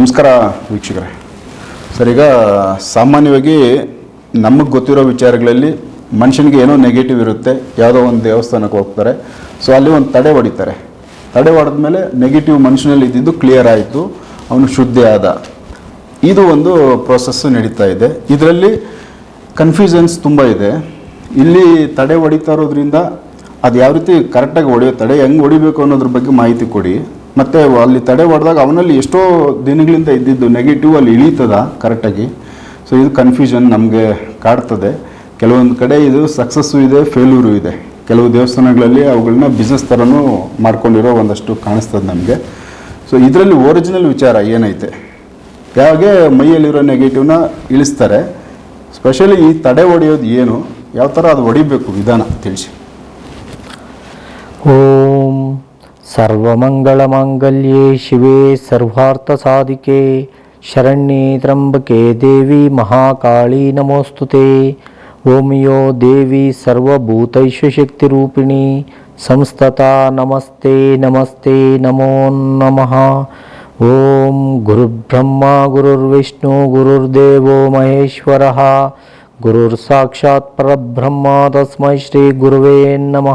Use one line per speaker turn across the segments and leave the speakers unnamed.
ನಮಸ್ಕಾರ ವೀಕ್ಷಕರೇ. ಸರ್, ಈಗ ಸಾಮಾನ್ಯವಾಗಿ ನಮಗೆ ಗೊತ್ತಿರೋ ವಿಚಾರಗಳಲ್ಲಿ ಮನುಷ್ಯನಿಗೆ ಏನೋ ನೆಗೆಟಿವ್ ಇರುತ್ತೆ, ಯಾವುದೋ ಒಂದು ದೇವಸ್ಥಾನಕ್ಕೆ ಹೋಗ್ತಾರೆ ಸೊ ಅಲ್ಲಿ ಒಂದು ತಡೆ ಹೊಡಿತಾರೆ. ತಡೆ ಹೊಡೆದ ಮೇಲೆ ನೆಗೆಟಿವ್ ಮನುಷ್ಯನಲ್ಲಿ ಇದ್ದಿದ್ದು ಕ್ಲಿಯರ್ ಆಯಿತು, ಅವನು ಶುದ್ಧಿ ಆದ. ಇದು ಒಂದು ಪ್ರೊಸೆಸ್ಸು ನಡೀತಾ ಇದೆ. ಇದರಲ್ಲಿ ಕನ್ಫ್ಯೂಷನ್ಸ್ ತುಂಬ ಇದೆ. ಇಲ್ಲಿ ತಡೆ ಹೊಡಿತಾ ಇರೋದ್ರಿಂದ ಅದು ಯಾವ ರೀತಿ ಕರೆಕ್ಟಾಗಿ ಹೊಡೆಯೋ, ತಡೆ ಹೆಂಗೆ ಹೊಡಿಬೇಕು ಅನ್ನೋದ್ರ ಬಗ್ಗೆ ಮಾಹಿತಿ ಕೊಡಿ. ಮತ್ತು ಅಲ್ಲಿ ತಡೆ ಹೊಡೆದಾಗ ಅವನಲ್ಲಿ ಎಷ್ಟೋ ದಿನಗಳಿಂದ ಇದ್ದಿದ್ದು ನೆಗೆಟಿವ್ ಅಲ್ಲಿ ಇಳೀತದ ಕರೆಕ್ಟಾಗಿ ಸೊ ಇದು ಕನ್ಫ್ಯೂಷನ್ ನಮಗೆ ಕಾಡ್ತದೆ. ಕೆಲವೊಂದು ಕಡೆ ಇದು ಸಕ್ಸಸ್ಸು ಇದೆ ಫೇಲ್ಯೂರು ಇದೆ. ಕೆಲವು ದೇವಸ್ಥಾನಗಳಲ್ಲಿ ಅವುಗಳನ್ನ ಬಿಸ್ನೆಸ್ ಥರನೂ ಮಾಡ್ಕೊಂಡಿರೋ ಒಂದಷ್ಟು ಕಾಣಿಸ್ತದೆ ನಮಗೆ. ಸೊ ಇದರಲ್ಲಿ ಒರಿಜಿನಲ್ ವಿಚಾರ ಏನೈತೆ? ಯಾವಾಗೆ ಮೈಯಲ್ಲಿರೋ ನೆಗೆಟಿವ್ನ ಇಳಿಸ್ತಾರೆ. ಸ್ಪೆಷಲಿ ಈ ತಡೆ ಹೊಡೆಯೋದು ಏನು? ಯಾವ ಥರ ಅದು ಹೊಡಿಬೇಕು ವಿಧಾನ ತಿಳಿಸಿ.
ಓಂ సర్వమంగళమాంగళ్యే శివే సర్వార్థసాధికే. శరణ్యే త్రంబకే దేవి మహాకాళీ నమోస్తుతే. ఓం యో దేవి సర్వభూతైశ్వశక్తిరూపిణి. సంస్థత నమస్తే నమస్తే నమో నమ. ఓం గురుబ్రహ్మా గురుర్విష్ణు గురుర్దేవో మహేశ్వర. గురుర్సాక్షాత్ పరబ్రహ్మ తస్మై శ్రీ గురువే నమ.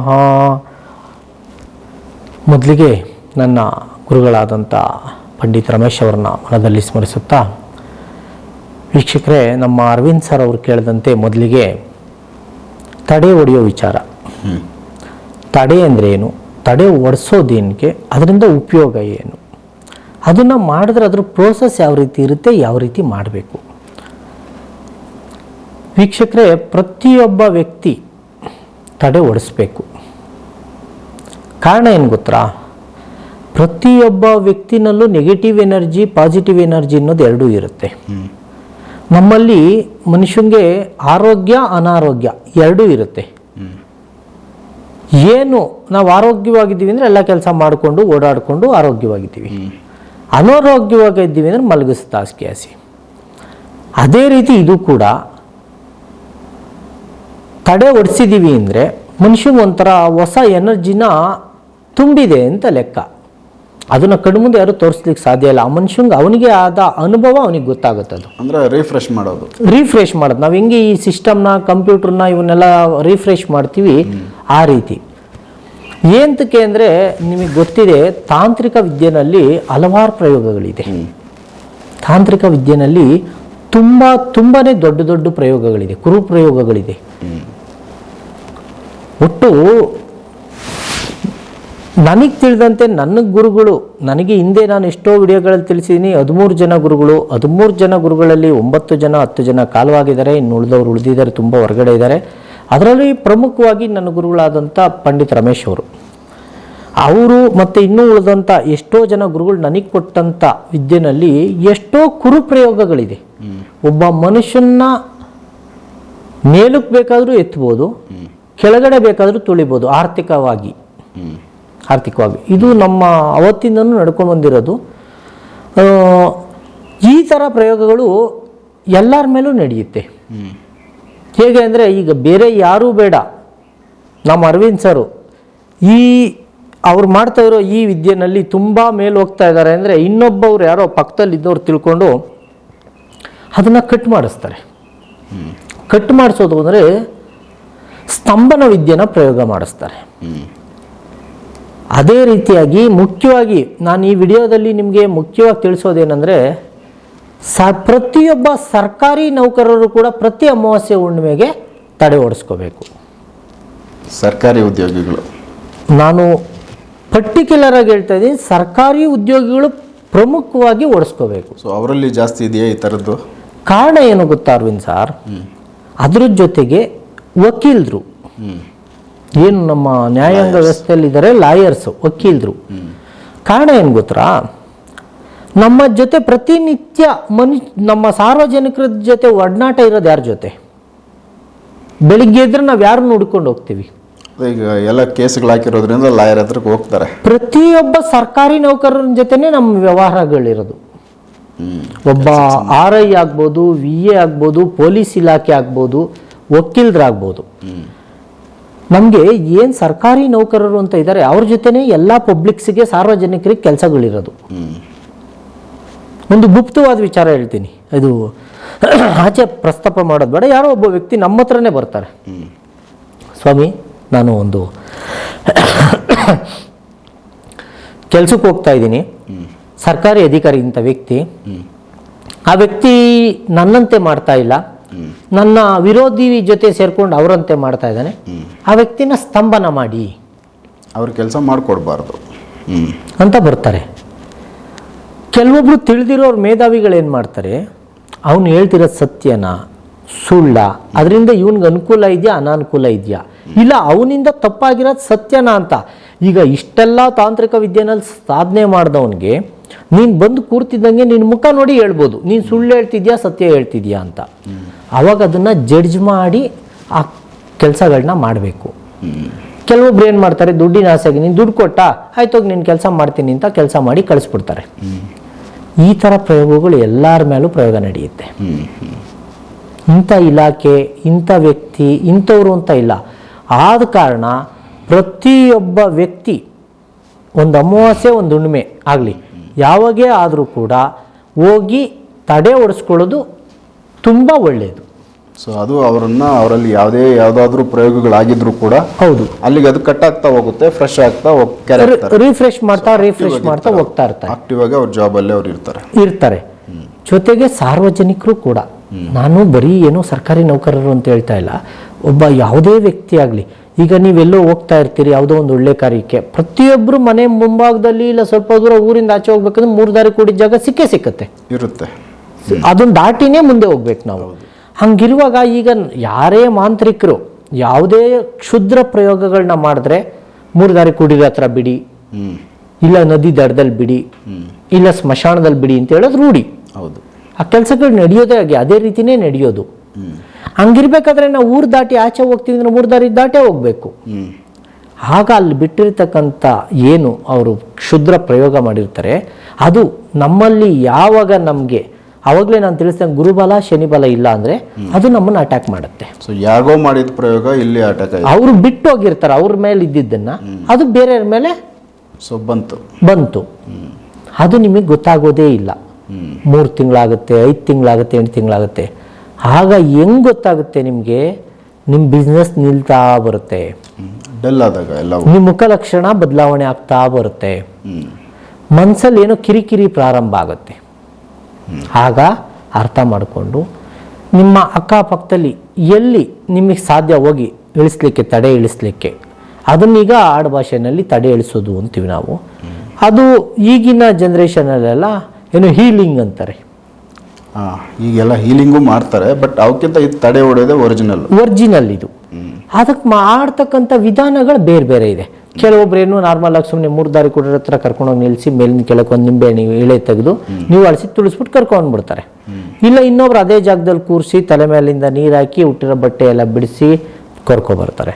ಮೊದಲಿಗೆ ನನ್ನ ಗುರುಗಳಾದಂಥ ಪಂಡಿತ್ ರಮೇಶ್ ಅವರನ್ನ ಮನದಲ್ಲಿ ಸ್ಮರಿಸುತ್ತಾ, ವೀಕ್ಷಕರೇ, ನಮ್ಮ ಅರವಿಂದ್ ಸರ್ ಅವರು ಕೇಳಿದಂತೆ ಮೊದಲಿಗೆ ತಡೆ ಒಡೆಯೋ ವಿಚಾರ. ತಡೆ ಅಂದರೆ ಏನು? ತಡೆ ಒಡಿಸೋದೇನಕ್ಕೆ ಅದರಿಂದ ಉಪಯೋಗ ಏನು? ಅದನ್ನು ಮಾಡಿದ್ರೆ ಅದ್ರ ಪ್ರೋಸೆಸ್ ಯಾವ ರೀತಿ ಇರುತ್ತೆ? ಯಾವ ರೀತಿ ಮಾಡಬೇಕು? ವೀಕ್ಷಕರೇ, ಪ್ರತಿಯೊಬ್ಬ ವ್ಯಕ್ತಿ ತಡೆ ಒಡಿಸ್ಬೇಕು. ಕಾರಣ ಏನು ಗೊತ್ತಾ? ಪ್ರತಿಯೊಬ್ಬ ವ್ಯಕ್ತಿನಲ್ಲೂ ನೆಗೆಟಿವ್ ಎನರ್ಜಿ ಪಾಸಿಟಿವ್ ಎನರ್ಜಿ ಅನ್ನೋದು ಎರಡೂ ಇರುತ್ತೆ. ನಮ್ಮಲ್ಲಿ ಮನುಷ್ಯನಿಗೆ ಆರೋಗ್ಯ, ಅನಾರೋಗ್ಯ ಎರಡೂ ಇರುತ್ತೆ. ಏನು ನಾವು ಆರೋಗ್ಯವಾಗಿದ್ದೀವಿ ಅಂದರೆ ಎಲ್ಲ ಕೆಲಸ ಮಾಡಿಕೊಂಡು, ಓಡಾಡಿಕೊಂಡು ಆರೋಗ್ಯವಾಗಿದ್ದೀವಿ. ಅನಾರೋಗ್ಯವಾಗಿದ್ದೀವಿ ಅಂದರೆ ಮಲಗಿಸ್ತಾ ಆಸಿ. ಅದೇ ರೀತಿ ಇದು ಕೂಡ ತಡೆ ಒಡಿಸಿದ್ದೀವಿ ಅಂದರೆ ಮನುಷ್ಯನಿಗೆ ಒಂಥರ ಹೊಸ ಎನರ್ಜಿನ ತುಂಬಿದೆ ಅಂತ ಲೆಕ್ಕ. ಅದನ್ನು ಕಣ್ಮುಂದೆ ಯಾರು ತೋರಿಸ್ಲಿಕ್ಕೆ ಸಾಧ್ಯ ಇಲ್ಲ. ಆ ಮನುಷ್ಯಂಗೆ ಅವನಿಗೆ ಆದ ಅನುಭವ ಅವನಿಗೆ ಗೊತ್ತಾಗುತ್ತೆ ಅದು
ಅಂದರೆ ರಿಫ್ರೆಶ್ ಮಾಡೋದು.
ರಿಫ್ರೆಶ್ ಮಾಡೋದು. ನಾವು ಹೆಂಗೆ ಈ ಸಿಸ್ಟಮ್ನ ಕಂಪ್ಯೂಟರ್ನ ಇವನ್ನೆಲ್ಲ ರಿಫ್ರೆಶ್ ಮಾಡ್ತೀವಿ? ಆ ರೀತಿ. ಏಂತಕ್ಕೆ ಅಂದರೆ ನಿಮಗೆ ಗೊತ್ತಿದೆ ತಾಂತ್ರಿಕ ವಿದ್ಯೆನಲ್ಲಿ ಹಲವಾರು ಪ್ರಯೋಗಗಳಿದೆ. ತಾಂತ್ರಿಕ ವಿದ್ಯೆನಲ್ಲಿ ತುಂಬ ತುಂಬಾ ದೊಡ್ಡ ದೊಡ್ಡ ಪ್ರಯೋಗಗಳಿದೆ. ಕುರು ಪ್ರಯೋಗಗಳಿದೆ ಒಟ್ಟು ನನಗೆ ತಿಳಿದಂತೆ ನನ್ನ ಗುರುಗಳು ನನಗೆ ಹಿಂದೆ ನಾನು ಎಷ್ಟೋ ವಿಡಿಯೋಗಳಲ್ಲಿ ತಿಳಿಸಿದ್ದೀನಿ ಹದಿಮೂರು ಜನ ಗುರುಗಳು ಹದಿಮೂರು ಜನ ಗುರುಗಳಲ್ಲಿ ಒಂಬತ್ತು ಜನ ಹತ್ತು ಜನ ಕಾಲವಾಗಿದ್ದಾರೆ ಇನ್ನು ಉಳಿದವರು ಉಳಿದಿದ್ದಾರೆ ತುಂಬ ಹೊರಗಡೆ ಇದ್ದಾರೆ. ಅದರಲ್ಲಿ ಪ್ರಮುಖವಾಗಿ ನನ್ನ ಗುರುಗಳಾದಂಥ ಪಂಡಿತ್ ರಮೇಶ್ ಅವರು. ಅವರು ಮತ್ತು ಇನ್ನೂ ಉಳಿದಂಥ ಎಷ್ಟೋ ಜನ ಗುರುಗಳು ನನಗೆ ಕೊಟ್ಟಂಥ ವಿದ್ಯೆನಲ್ಲಿ ಎಷ್ಟೋ ಕುರುಪ್ರಯೋಗಗಳಿದೆ. ಒಬ್ಬ ಮನುಷ್ಯನ ಮೇಲಕ್ಕೆ ಬೇಕಾದರೂ ಎತ್ತಬೋದು ಕೆಳಗಡೆ ಬೇಕಾದರೂ ತುಳಿಬೋದು ಆರ್ಥಿಕವಾಗಿ. ಆರ್ಥಿಕವಾಗಿ. ಇದು ನಮ್ಮ ಅವತ್ತಿಂದನೂ ನಡ್ಕೊಂಡು ಬಂದಿರೋದು. ಈ ಥರ ಪ್ರಯೋಗಗಳು ಎಲ್ಲರ ಮೇಲೂ ನಡೆಯುತ್ತೆ. ಹೇಗೆ ಅಂದರೆ ಈಗ ಬೇರೆ ಯಾರೂ ಬೇಡ. ನಮ್ಮ ಅರವಿಂದ್ ಸರು ಈ ಅವ್ರು ಮಾಡ್ತಾ ಇರೋ ಈ ವಿದ್ಯೆನಲ್ಲಿ ತುಂಬ ಮೇಲೆ ಹೋಗ್ತಾ ಇದ್ದಾರೆ ಅಂದರೆ ಇನ್ನೊಬ್ಬವ್ರು ಯಾರೋ ಪಕ್ಕದಲ್ಲಿ ಇದ್ದವ್ರು ತಿಳ್ಕೊಂಡು ಅದನ್ನು ಕಟ್ ಮಾಡಿಸ್ತಾರೆ. ಕಟ್ ಮಾಡಿಸೋದು ಅಂದರೆ ಸ್ತಂಭನ ವಿದ್ಯೆನ ಪ್ರಯೋಗ ಮಾಡಿಸ್ತಾರೆ. ಅದೇ ರೀತಿಯಾಗಿ ಮುಖ್ಯವಾಗಿ ನಾನು ಈ ವಿಡಿಯೋದಲ್ಲಿ ನಿಮಗೆ ಮುಖ್ಯವಾಗಿ ತಿಳಿಸೋದೇನೆಂದರೆ ಸ ಪ್ರತಿಯೊಬ್ಬ ಸರ್ಕಾರಿ ನೌಕರರು ಕೂಡ ಪ್ರತಿ ಅಮಾವಾಸ್ಯೆ ಹುಣ್ಣಿಮೆಗೆ ತಡೆ ಓಡಿಸ್ಕೋಬೇಕು.
ಸರ್ಕಾರಿ ಉದ್ಯೋಗಿಗಳು.
ನಾನು ಪರ್ಟಿಕ್ಯುಲರ್ ಆಗಿ ಹೇಳ್ತಾ ಇದ್ದೀನಿ ಸರ್ಕಾರಿ ಉದ್ಯೋಗಿಗಳು ಪ್ರಮುಖವಾಗಿ ಓಡಿಸ್ಕೋಬೇಕು.
ಸೊ ಅವರಲ್ಲಿ ಜಾಸ್ತಿ ಇದೆಯಾ ಈ ಥರದ್ದು?
ಕಾರಣ ಏನು ಗೊತ್ತಾ ಅರವಿಂದ್ ಸರ್? ಅದ್ರ ಜೊತೆಗೆ ವಕೀಲರು. ಏನು ನಮ್ಮ ನ್ಯಾಯಾಂಗ ವ್ಯವಸ್ಥೆಯಲ್ಲಿದ್ದಾರೆ? ಲಾಯರ್ಸು ವಕೀಲರು. ಕಾರಣ ಏನು ಗೊತ್ತಾ? ನಮ್ಮ ಜೊತೆ ಪ್ರತಿನಿತ್ಯ ಮನು ನಮ್ಮ ಸಾರ್ವಜನಿಕರ ಜೊತೆ ಒಡನಾಟ ಇರೋದು ಯಾರ ಜೊತೆ? ಬೆಳಿಗ್ಗೆ ಇದ್ರೆ ನಾವು ಯಾರನ್ನು ಹುಡ್ಕೊಂಡು ಹೋಗ್ತೀವಿ?
ಈಗ ಎಲ್ಲ ಕೇಸ್ಗಳು ಹಾಕಿರೋದ್ರಿಂದ ಲಾಯರ್ ಹತ್ರ ಹೋಗ್ತಾರೆ.
ಪ್ರತಿಯೊಬ್ಬ ಸರ್ಕಾರಿ ನೌಕರರ ಜೊತೆನೇ ನಮ್ಮ ವ್ಯವಹಾರಗಳಿರೋದು. ಒಬ್ಬ ಆರ್ ಐ ಆಗ್ಬೋದು ವಿ ಎ ಆಗ್ಬೋದು ಪೊಲೀಸ್ ಇಲಾಖೆ ಆಗ್ಬೋದು ವಕೀಲರಾಗ್ಬೋದು. ನಮಗೆ ಏನು ಸರ್ಕಾರಿ ನೌಕರರು ಅಂತ ಇದ್ದಾರೆ ಅವ್ರ ಜೊತೆನೇ ಎಲ್ಲ ಪಬ್ಲಿಕ್ಸಿಗೆ ಸಾರ್ವಜನಿಕರಿಗೆ ಕೆಲಸಗಳಿರೋದು. ಒಂದು ಗುಪ್ತವಾದ ವಿಚಾರ ಹೇಳ್ತೀನಿ. ಅದು ಆಚೆ ಪ್ರಸ್ತಾಪ ಮಾಡೋದು ಬೇಡ, ಯಾರೋ ಒಬ್ಬ ವ್ಯಕ್ತಿ ನಮ್ಮ ಹತ್ರನೇ ಬರ್ತಾರೆ. ಸ್ವಾಮಿ, ನಾನು ಒಂದು ಕೆಲಸಕ್ಕೆ ಹೋಗ್ತಾ ಇದ್ದೀನಿ. ಸರ್ಕಾರಿ ಅಧಿಕಾರಿ ಇಂಥ ವ್ಯಕ್ತಿ. ಆ ವ್ಯಕ್ತಿ ನನ್ನಂತೆ ಮಾಡ್ತಾ ಇಲ್ಲ. ನನ್ನ ವಿರೋಧಿ ಜೊತೆ ಸೇರ್ಕೊಂಡು ಅವರಂತೆ ಮಾಡ್ತಾ ಇದ್ದಾನೆ. ಆ ವ್ಯಕ್ತಿನ ಸ್ತಂಭನ ಮಾಡಿ.
ಅವ್ರ ಕೆಲಸ ಮಾಡಿಕೊಡ್ಬಾರ್ದು.
ಅಂತ ಬರ್ತಾರೆ. ಕೆಲವೊಬ್ರು ತಿಳಿದಿರೋರು ಮೇಧಾವಿಗಳು ಏನು ಮಾಡ್ತಾರೆ? ಅವನು ಹೇಳ್ತಿರೋದು ಸತ್ಯನಾ? ಸುಳ್ಳ? ಅದರಿಂದ ಇವನಿಗೆ ಅನುಕೂಲ ಇದೆಯಾ ಅನಾನುಕೂಲ ಇದೆಯಾ? ಇಲ್ಲ ಅವನಿಂದ ತಪ್ಪಾಗಿರೋದು ಸತ್ಯನಾ ಅಂತ. ಈಗ ಇಷ್ಟೆಲ್ಲ ತಾಂತ್ರಿಕ ವಿದ್ಯೆನಲ್ಲಿ ಸಾಧನೆ ಮಾಡಿದವನಿಗೆ ನೀನು ಬಂದು ಕೂರ್ತಿದ್ದಂಗೆ ನಿನ್ನ ಮುಖ ನೋಡಿ ಹೇಳ್ಬೋದು. ನೀನು ಸುಳ್ಳು ಹೇಳ್ತಿದ್ಯಾ ಸತ್ಯ ಹೇಳ್ತಿದ್ಯಾ ಅಂತ. ಅವಾಗ ಅದನ್ನು ಜಡ್ಜ್ ಮಾಡಿ ಆ ಕೆಲಸಗಳನ್ನ ಮಾಡಬೇಕು. ಕೆಲವೊಬ್ರು ಏನು ಮಾಡ್ತಾರೆ, ದುಡ್ಡಿನ ಆಸೆಗೆ, ನೀನು ದುಡ್ಡು ಕೊಟ್ಟ ಆಯ್ತೋಗಿ ನೀನು ಕೆಲಸ ಮಾಡ್ತೀನಿ ಅಂತ ಕೆಲಸ ಮಾಡಿ ಕಳಿಸ್ಬಿಡ್ತಾರೆ. ಈ ಥರ ಪ್ರಯೋಗಗಳು ಎಲ್ಲರ ಮೇಲೂ ಪ್ರಯೋಗ ನಡೆಯುತ್ತೆ. ಇಂಥ ಇಲಾಖೆ, ಇಂಥ ವ್ಯಕ್ತಿ, ಇಂಥವ್ರು ಅಂತ ಇಲ್ಲ. ಆದ ಕಾರಣ ಪ್ರತಿಯೊಬ್ಬ ವ್ಯಕ್ತಿ ಒಂದು ಅಮಾವಾಸ್ಯೆ, ಒಂದು ಹುಣ್ಣಿಮೆ ಆಗಲಿ, ಯಾವಾಗೇ ಆದರೂ ಕೂಡ ಹೋಗಿ ತಡೆ ಒಡಿಸ್ಕೊಳ್ಳೋದು ತುಂಬ ಒಳ್ಳೆಯದು.
ಸೊ ಅದು ಅವರನ್ನ ಅವರಲ್ಲಿ ಯಾವುದೇ ಯಾವುದಾದ್ರೂ ಪ್ರಯೋಗಗಳಾಗಿದ್ರು ಕೂಡ
ಹೌದು.
ಅಲ್ಲಿಗೆ ಅದು ಕಟ್ ಆಗ್ತಾ ಹೋಗುತ್ತೆ ಫ್ರೆಶ್ ಆಗ್ತಾ
ರಿಫ್ರೆಶ್ ಮಾಡ್ತಾ ರಿಫ್ರೆಶ್ ಮಾಡ್ತಾ ಹೋಗ್ತಾ ಇರ್ತಾರೆ.
ಆಕ್ಟಿವ್ ಆಗಿ ಅವ್ರ ಜಾಬಲ್ಲೇ ಅವ್ರು ಇರ್ತಾರೆ.
ಇರ್ತಾರೆ. ಜೊತೆಗೆ ಸಾರ್ವಜನಿಕರು ಕೂಡ. ನಾನು ಬರೀ ಏನೋ ಸರ್ಕಾರಿ ನೌಕರರು ಅಂತ ಹೇಳ್ತಾ ಇಲ್ಲ. ಒಬ್ಬ ಯಾವುದೇ ವ್ಯಕ್ತಿ ಆಗಲಿ ಈಗ ನೀವೆಲ್ಲೋ ಹೋಗ್ತಾ ಇರ್ತೀರಿ ಯಾವುದೋ ಒಂದು ಒಳ್ಳೆ ಕಾರ್ಯಕ್ಕೆ ಪ್ರತಿಯೊಬ್ಬರು ಮನೆ ಮುಂಭಾಗದಲ್ಲಿ ಇಲ್ಲ ಸ್ವಲ್ಪ ದೂರ ಊರಿಂದ ಆಚೆ ಹೋಗ್ಬೇಕಂದ್ರೆ ಮೂರು ದಾರಿ ಕೂಡಿದ ಜಾಗ ಸಿಕ್ಕೇ ಸಿಕ್ಕತ್ತೆ.
ಇರುತ್ತೆ.
ಅದನ್ನ ದಾಟಿನೇ ಮುಂದೆ ಹೋಗ್ಬೇಕು ನಾವು. ಹಂಗಿರುವಾಗ ಈಗ ಯಾರೇ ಮಾಂತ್ರಿಕರು ಯಾವುದೇ ಕ್ಷುದ್ರ ಪ್ರಯೋಗಗಳನ್ನ ಮಾಡಿದ್ರೆ ಮೂರು ದಾರಿ ಕುಡಿದ ಹತ್ರ ಬಿಡಿ ಇಲ್ಲ ನದಿ ದಡದಲ್ಲಿ ಬಿಡಿ ಇಲ್ಲ ಸ್ಮಶಾನದಲ್ಲಿ ಬಿಡಿ ಅಂತ ಹೇಳೋದು ರೂಢಿ.
ಹೌದು.
ಆ ಕೆಲಸಗಳು ನಡೆಯೋದೇ ಆಗಿ ಅದೇ ರೀತಿನೇ ನಡೆಯೋದು. ಹಂಗಿರ್ಬೇಕಾದ್ರೆ ನಾವು ಊರು ದಾಟಿ ಆಚೆ ಹೋಗ್ತೀವಿ ಅಂದ್ರೆ ಮೂರು ದಾರಿ ದಾಟೇ ಹೋಗ್ಬೇಕು. ಆಗ ಅಲ್ಲಿ ಬಿಟ್ಟಿರ್ತಕ್ಕಂತ ಏನು ಅವರು ಕ್ಷುದ್ರ ಪ್ರಯೋಗ ಮಾಡಿರ್ತಾರೆ ಅದು ನಮ್ಮಲ್ಲಿ ಯಾವಾಗ ನಮಗೆ ಅವಾಗಲೇ ನಾನು ತಿಳಿಸ್ದಂಗೆ ಗುರುಬಲ ಶನಿಬಲ ಇಲ್ಲ ಅಂದರೆ ಅದು ನಮ್ಮನ್ನು ಅಟ್ಯಾಕ್ ಮಾಡುತ್ತೆ.
ಸೊ ಯಾಗೋ ಮಾಡಿದ ಪ್ರಯೋಗ ಇಲ್ಲಿ ಅಟ್ಯಾಕ್
ಅವರು ಬಿಟ್ಟು ಹೋಗಿರ್ತಾರೆ ಅವ್ರ ಮೇಲೆ ಇದ್ದಿದ್ದನ್ನು. ಅದು ಬೇರೆಯವ್ರ ಮೇಲೆ
ಸೊ ಬಂತು.
ಬಂತು. ಅದು ನಿಮಗೆ ಗೊತ್ತಾಗೋದೇ ಇಲ್ಲ. ಮೂರು ತಿಂಗಳಾಗುತ್ತೆ ಐದು ತಿಂಗಳಾಗುತ್ತೆ ಎಂಟು ತಿಂಗಳಾಗುತ್ತೆ. ಆಗ ಹೆಂಗ್ ಗೊತ್ತಾಗುತ್ತೆ ನಿಮಗೆ? ನಿಮ್ಮ ಬಿಸ್ನೆಸ್ ನಿಲ್ತಾ ಬರುತ್ತೆ.
ಡಲ್ ಆದಾಗ ಎಲ್ಲವೂ
ನಿಮ್ಮ ಮುಖ ಲಕ್ಷಣ ಬದಲಾವಣೆ ಆಗ್ತಾ ಬರುತ್ತೆ.
ಮನ್ಸಲ್ಲಿ
ಮನಸ್ಸಲ್ಲಿ ಏನೋ ಕಿರಿಕಿರಿ ಪ್ರಾರಂಭ ಆಗುತ್ತೆ. ಆಗ ಅರ್ಥ ಮಾಡಿಕೊಂಡು ನಿಮ್ಮ ಅಕ್ಕಪಕ್ಕದಲ್ಲಿ ಎಲ್ಲಿ ನಿಮಗೆ ಸಾಧ್ಯ ಹೋಗಿ ಇಳಿಸ್ಲಿಕ್ಕೆ ತಡೆ ಇಳಿಸ್ಲಿಕ್ಕೆ ಅದನ್ನೀಗ ಆಡುಭಾಷೆಯಲ್ಲಿ ತಡೆ ಇಳಿಸೋದು ಅಂತೀವಿ ನಾವು. ಅದು ಈಗಿನ ಜನ್ರೇಷನಲ್ಲೆಲ್ಲ ಏನು ಹೀಲಿಂಗ್ ಅಂತಾರೆ.
ಹಾಂ ಈಗೆಲ್ಲ ಹೀಲಿಂಗು ಮಾಡ್ತಾರೆ ಬಟ್ ಅವಕ್ಕಿಂತ ಇದು ತಡೆ ಹೊಡೆಯೋದೇ ಒರಿಜಿನಲ್
ಒರಿಜಿನಲ್ ಇದು. ಅದಕ್ಕೆ ಮಾಡ್ತಕ್ಕಂಥ ವಿಧಾನಗಳು ಬೇರೆ ಬೇರೆ ಇದೆ. ಕೆಲವೊಬ್ರು ಏನು ನಾರ್ಮಲ್ ಆಗಿ ಸುಮ್ಮನೆ ಮೂರು ದಾರಿ ಕೊಡೋರ ಹತ್ರ ಕರ್ಕೊಂಡೋಗಿ ನಿಲ್ಲಿಸಿ ಮೇಲಿನ ಕೆಳಕ್ಕೆ ಒಂದು ನಿಂಬೆ ಇಳೆ ತೆಗೆದು ನೀವು ಅಳಿಸಿ ತುಳಿಸ್ಬಿಟ್ಟು ಕರ್ಕೊಂಡ್ಬಿಡ್ತಾರೆ ಇಲ್ಲ ಇನ್ನೊಬ್ರು ಅದೇ ಜಾಗದಲ್ಲಿ ಕೂರಿಸಿ ತಲೆ ಮೇಲಿಂದ ನೀರು ಹಾಕಿ ಹುಟ್ಟಿರೋ ಬಟ್ಟೆ ಎಲ್ಲ ಬಿಡಿಸಿ ಕರ್ಕೊಬರ್ತಾರೆ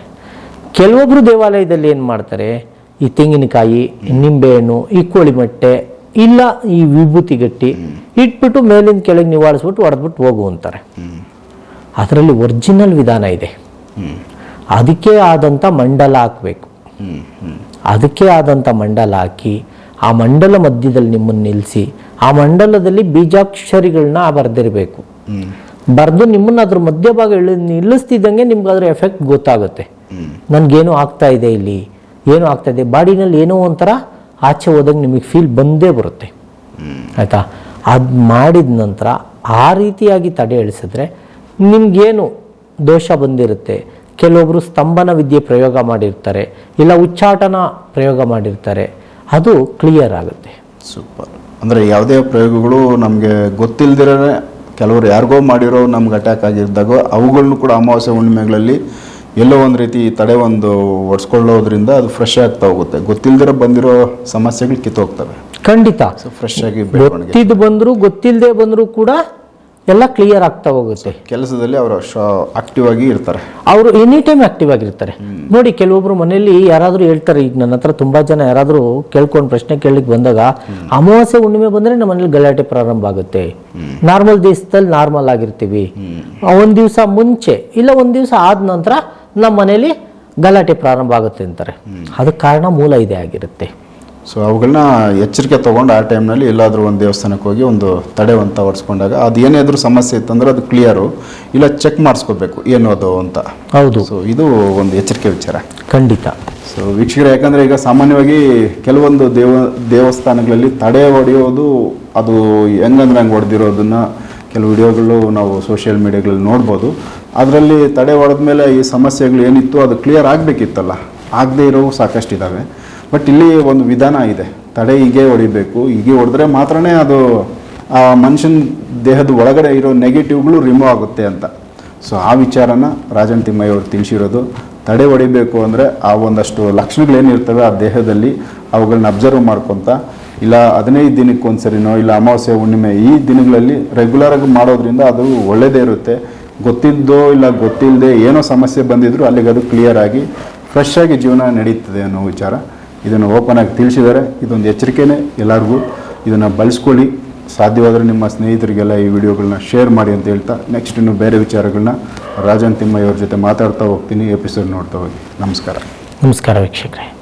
ಕೆಲವೊಬ್ರು ದೇವಾಲಯದಲ್ಲಿ ಏನು ಮಾಡ್ತಾರೆ? ಈ ತೆಂಗಿನಕಾಯಿ ನಿಂಬೆಹಣ್ಣು ಈ ಕೋಳಿ ಮೊಟ್ಟೆ ಇಲ್ಲ ಈ ವಿಭೂತಿ ಗಟ್ಟಿ ಇಟ್ಬಿಟ್ಟು ಮೇಲಿಂದ ಕೆಳಗೆ ನಿವಾಳಿಸ್ಬಿಟ್ಟು ಹೊಡೆದ್ಬಿಟ್ಟು ಹೋಗು ಅಂತಾರೆ. ಅದರಲ್ಲಿ ಒರಿಜಿನಲ್ ವಿಧಾನ ಇದೆ. ಅದಕ್ಕೆ ಆದಂಥ ಮಂಡಲ ಹಾಕಬೇಕು. ಅದಕ್ಕೆ ಆದಂಥ ಮಂಡಲ ಹಾಕಿ ಆ ಮಂಡಲ ಮಧ್ಯದಲ್ಲಿ ನಿಮ್ಮನ್ನು ನಿಲ್ಲಿಸಿ ಆ ಮಂಡಲದಲ್ಲಿ ಬೀಜಾಕ್ಷರಿಗಳನ್ನ ಬರೆದಿರಬೇಕು. ಬರೆದು ನಿಮ್ಮನ್ನು ಅದ್ರ ಮಧ್ಯಭಾಗ ಇಳಿ ನಿಲ್ಲಿಸ್ತಿದ್ದಂಗೆ ನಿಮ್ಗೆ ಅದ್ರ ಎಫೆಕ್ಟ್ ಗೊತ್ತಾಗುತ್ತೆ. ನನಗೇನೋ ಆಗ್ತಾ ಇದೆ ಇಲ್ಲಿ? ಏನು ಆಗ್ತಾ ಇದೆ? ಬಾಡಿನಲ್ಲಿ ಏನೋ ಒಂಥರ ಆಚೆ ಹೋದಂಗೆ ನಿಮಗೆ ಫೀಲ್ ಬಂದೇ ಬರುತ್ತೆ. ಆಯಿತಾ? ಅದು ಮಾಡಿದ ನಂತರ ಆ ರೀತಿಯಾಗಿ ತಡೆ ಇಳಿಸಿದ್ರೆ ನಿಮಗೇನು ದೋಷ ಬಂದಿರುತ್ತೆ? ಕೆಲವೊಬ್ಬರು ಸ್ತಂಭನ ವಿದ್ಯೆ ಪ್ರಯೋಗ ಮಾಡಿರ್ತಾರೆ ಇಲ್ಲ ಉಚ್ಚಾಟನ ಪ್ರಯೋಗ ಮಾಡಿರ್ತಾರೆ ಅದು ಕ್ಲಿಯರ್ ಆಗುತ್ತೆ.
ಸೂಪರ್ ಅಂದರೆ ಯಾವುದೇ ಪ್ರಯೋಗಗಳು ನಮಗೆ ಗೊತ್ತಿಲ್ಲದಿರೋ ಕೆಲವರು ಯಾರಿಗೋ ಮಾಡಿರೋ ನಮ್ಗೆ ಅಟ್ಯಾಕ್ ಆಗಿದ್ದಾಗ ಅವುಗಳನ್ನು ಕೂಡ ಅಮಾವಾಸ್ಯ ಹುಣ್ಣಿಮೆಗಳಲ್ಲಿ ಎಲ್ಲೋ ಒಂದು ರೀತಿ ತಡೆ ಒಂದು ಒಡ್ಸ್ಕೊಳ್ಳೋದ್ರಿಂದ ಅದು ಫ್ರೆಶ್ ಆಗ್ತಾ ಹೋಗುತ್ತೆ. ಗೊತ್ತಿಲ್ಲದಿರೋ ಬಂದಿರೋ ಸಮಸ್ಯೆಗಳು ಕಿತ್ತೋಗ್ತವೆ.
ಖಂಡಿತ.
ಸೊ ಫ್ರೆಶ್ ಆಗಿ
ಗೊತ್ತಿದ್ದು ಬಂದರೂ ಗೊತ್ತಿಲ್ಲದೆ ಬಂದರೂ ಕೂಡ ಎಲ್ಲ ಕ್ಲಿಯರ್ ಆಗ್ತಾ ಹೋಗುತ್ತೆ.
ಕೆಲಸದಲ್ಲಿ ಅವರು ಆಕ್ಟಿವ್ ಆಗಿ ಇರ್ತಾರೆ.
ಅವರು ಎನಿ ಟೈಮ್ ಆಕ್ಟಿವ್ ಆಗಿರ್ತಾರೆ ನೋಡಿ ಕೆಲವೊಬ್ರು ಮನೆಯಲ್ಲಿ ಯಾರಾದರೂ ಹೇಳ್ತಾರೆ ಈಗ ನನ್ನ ಹತ್ರ ತುಂಬಾ ಜನ ಯಾರಾದರೂ ಕೇಳ್ಕೊಂಡು ಪ್ರಶ್ನೆ ಕೇಳಲಿಕ್ಕೆ ಬಂದಾಗ ಅಮಾವಾಸ್ಯೆ ಹುಣ್ಣಿಮೆ ಬಂದ್ರೆ ನಮ್ಮ ಮನೇಲಿ ಗಲಾಟೆ ಪ್ರಾರಂಭ ಆಗುತ್ತೆ. ನಾರ್ಮಲ್ ದಿವಸದಲ್ಲಿ ನಾರ್ಮಲ್ ಆಗಿರ್ತೀವಿ. ಒಂದ್ ದಿವಸ ಮುಂಚೆ ಇಲ್ಲ ಒಂದ್ ದಿವಸ ಆದ ನಂತರ ನಮ್ಮ ಮನೇಲಿ ಗಲಾಟೆ ಪ್ರಾರಂಭ ಆಗುತ್ತೆ ಅಂತಾರೆ. ಅದಕ್ಕೆ ಕಾರಣ ಮೂಲ ಇದೆ ಆಗಿರುತ್ತೆ.
ಸೊ ಅವುಗಳನ್ನ ಎಚ್ಚರಿಕೆ ತೊಗೊಂಡು ಆ ಟೈಮ್ನಲ್ಲಿ ಎಲ್ಲಾದರೂ ಒಂದು ದೇವಸ್ಥಾನಕ್ಕೆ ಹೋಗಿ ಒಂದು ತಡೆ ಅಂತ ಹೊಡ್ಸ್ಕೊಂಡಾಗ ಅದು ಏನಾದರೂ ಸಮಸ್ಯೆ ಇತ್ತಂದ್ರೆ ಅದು ಕ್ಲಿಯರು ಇಲ್ಲ ಚೆಕ್ ಮಾಡಿಸ್ಕೋಬೇಕು ಏನು ಅದು ಅಂತ.
ಹೌದು.
ಸೊ ಇದು ಒಂದು ಎಚ್ಚರಿಕೆ ವಿಚಾರ.
ಖಂಡಿತ.
ಸೊ ವೀಕ್ಷಕರು ಯಾಕಂದರೆ ಈಗ ಸಾಮಾನ್ಯವಾಗಿ ಕೆಲವೊಂದು ದೇವ ದೇವಸ್ಥಾನಗಳಲ್ಲಿ ತಡೆ ಹೊಡೆಯೋದು ಅದು ಹೆಂಗಂದ್ರೆ ಹಂಗೆ ಹೊಡೆದಿರೋದನ್ನು ಕೆಲವು ವಿಡಿಯೋಗಳು ನಾವು ಸೋಷಿಯಲ್ ಮೀಡಿಯಾಗಳಲ್ಲಿ ನೋಡ್ಬೋದು. ಅದರಲ್ಲಿ ತಡೆ ಹೊಡೆದ್ಮೇಲೆ ಈ ಸಮಸ್ಯೆಗಳು ಏನಿತ್ತು ಅದು ಕ್ಲಿಯರ್ ಆಗಬೇಕಿತ್ತಲ್ಲ. ಆಗದೇ ಇರೋವು ಸಾಕಷ್ಟು ಇದ್ದಾವೆ ಬಟ್ ಇಲ್ಲಿ ಒಂದು ವಿಧಾನ ಇದೆ. ತಡೆ ಹೀಗೆ ಹೊಡಿಬೇಕು, ಹೀಗೆ ಹೊಡೆದ್ರೆ ಮಾತ್ರನೇ ಅದು ಆ ಮನುಷ್ಯನ ದೇಹದ ಒಳಗಡೆ ಇರೋ ನೆಗೆಟಿವ್ಗಳು ರಿಮೂವ್ ಆಗುತ್ತೆ ಅಂತ. ಸೊ ಆ ವಿಚಾರನ ರಾಜನ್ ತಿಮ್ಮಯ್ಯ ಅವರು ತಿಳಿಸಿರೋದು. ತಡೆ ಹೊಡಿಬೇಕು ಅಂದರೆ ಆ ಒಂದಷ್ಟು ಲಕ್ಷಣಗಳೇನಿರ್ತವೆ ಆ ದೇಹದಲ್ಲಿ ಅವುಗಳನ್ನ ಅಬ್ಸರ್ವ್ ಮಾಡ್ಕೊತ, ಇಲ್ಲ ಹದಿನೈದು ದಿನಕ್ಕೆ ಒಂದ್ಸರಿನೋ, ಇಲ್ಲ ಅಮಾವಾಸ್ಯೆ, ಹುಣ್ಣಿಮೆ, ಈ ದಿನಗಳಲ್ಲಿ ರೆಗ್ಯುಲರಾಗಿ ಮಾಡೋದ್ರಿಂದ ಅದು ಒಳ್ಳೆಯದೇ ಇರುತ್ತೆ. ಗೊತ್ತಿದ್ದೋ ಇಲ್ಲ ಗೊತ್ತಿಲ್ಲದೆ ಏನೋ ಸಮಸ್ಯೆ ಬಂದಿದ್ರು ಅಲ್ಲಿಗೆ ಅದು ಕ್ಲಿಯರ್ ಆಗಿ ಫ್ರೆಶ್ ಆಗಿ ಜೀವನ ನಡೀತದೆ ಅನ್ನೋ ವಿಚಾರ. ಇದನ್ನು ಓಪನ್ ಆಗಿ ತಿಳಿಸಿದ್ದಾರೆ. ಇದೊಂದು ಎಚ್ಚರಿಕೆನೇ ಎಲ್ಲರಿಗೂ. ಇದನ್ನು ಬಳಸ್ಕೊಳ್ಳಿ. ಸಾಧ್ಯವಾದರೆ ನಿಮ್ಮ ಸ್ನೇಹಿತರಿಗೆಲ್ಲ ಈ ವಿಡಿಯೋಗಳನ್ನ ಶೇರ್ ಮಾಡಿ ಅಂತ ಹೇಳ್ತಾ ನೆಕ್ಸ್ಟ್ ಇನ್ನು ಬೇರೆ ವಿಚಾರಗಳನ್ನ ರಾಜನ್ ತಿಮ್ಮಯ್ಯವ್ರ ಜೊತೆ ಮಾತಾಡ್ತಾ ಹೋಗ್ತೀನಿ ಎಪಿಸೋಡ್ ನೋಡ್ತಾ ಹೋಗಿ. ನಮಸ್ಕಾರ.
ನಮಸ್ಕಾರ ವೀಕ್ಷಕರೇ.